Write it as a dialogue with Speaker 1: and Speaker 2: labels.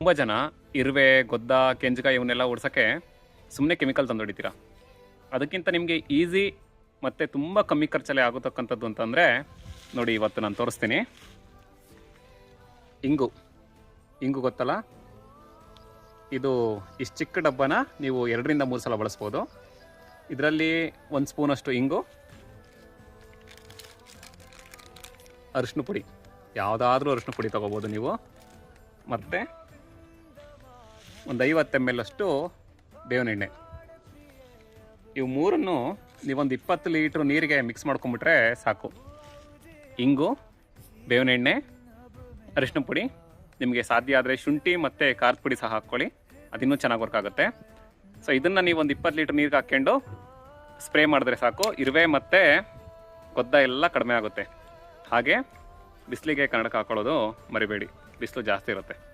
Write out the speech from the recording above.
Speaker 1: ತುಂಬ ಜನ ಇರುವೆ, ಗೊದ್ದ ಕೆಂಜಗ ಇವನ್ನೆಲ್ಲ ಓಡಿಸೋಕ್ಕೆ ಸುಮ್ಮನೆ ಕೆಮಿಕಲ್ ತಂದು ಹೊಡಿತೀರಾ ಅದಕ್ಕಿಂತ ನಿಮಗೆ ಈಸಿ ಮತ್ತು ತುಂಬ ಕಮ್ಮಿ ಖರ್ಚಲ್ಲಿ ಆಗತಕ್ಕಂಥದ್ದು ಅಂತಂದರೆ ನೋಡಿ ಇವತ್ತು ನಾನು ತೋರಿಸ್ತೀನಿ. ಇಂಗು. ಇಂಗು ಗೊತ್ತಲ್ಲ? ಇದು ಇಷ್ಟು ಚಿಕ್ಕ ಡಬ್ಬನ ನೀವು ಎರಡರಿಂದ ಮೂರು ಸಲ ಬಳಸ್ಬೋದು. ಇದರಲ್ಲಿ ಒಂದು ಸ್ಪೂನಷ್ಟು ಇಂಗು. ಅರಿಶಿನ ಪುಡಿ. ಯಾವುದಾದ್ರೂ ಅರಿಶಿನ ಪುಡಿ ತೊಗೋಬೋದು ನೀವು. ಮತ್ತು ಒಂದು ಐವತ್ತು ಎಂ ಎಲ್ ಅಷ್ಟು ಬೇವಿನೆಣ್ಣೆ. ಇವು ಮೂರನ್ನು ನೀವೊಂದು ಇಪ್ಪತ್ತು ಲೀಟ್ರ್ ನೀರಿಗೆ ಮಿಕ್ಸ್ ಮಾಡ್ಕೊಂಬಿಟ್ರೆ ಸಾಕು. ಇಂಗು, ಬೇವಿನೆಣ್ಣೆ, ಅರಿಶಿನ ಪುಡಿ, ನಿಮಗೆ ಸಾಧ್ಯ ಆದರೆ ಶುಂಠಿ ಮತ್ತು ಖಾರದ ಪುಡಿ ಸಹ ಹಾಕ್ಕೊಳ್ಳಿ. ಅದಿನ್ನೂ ಚೆನ್ನಾಗಿ ವರ್ಕ್ ಆಗುತ್ತೆ. ಸೊ ಇದನ್ನು ನೀವು ಒಂದು ಇಪ್ಪತ್ತು ಲೀಟ್ರ್ ನೀರಿಗೆ ಹಾಕ್ಕೊಂಡು ಸ್ಪ್ರೇ ಮಾಡಿದ್ರೆ ಸಾಕು. ಇರುವೆ ಮತ್ತು ಗೊದ್ದ ಎಲ್ಲ ಕಡಿಮೆ ಆಗುತ್ತೆ. ಹಾಗೆ ಬಿಸಿಲಿಗೆ ಕನ್ನಡಕ ಹಾಕೊಳ್ಳೋದು ಮರಿಬೇಡಿ. ಬಿಸಿಲು ಜಾಸ್ತಿ ಇರುತ್ತೆ.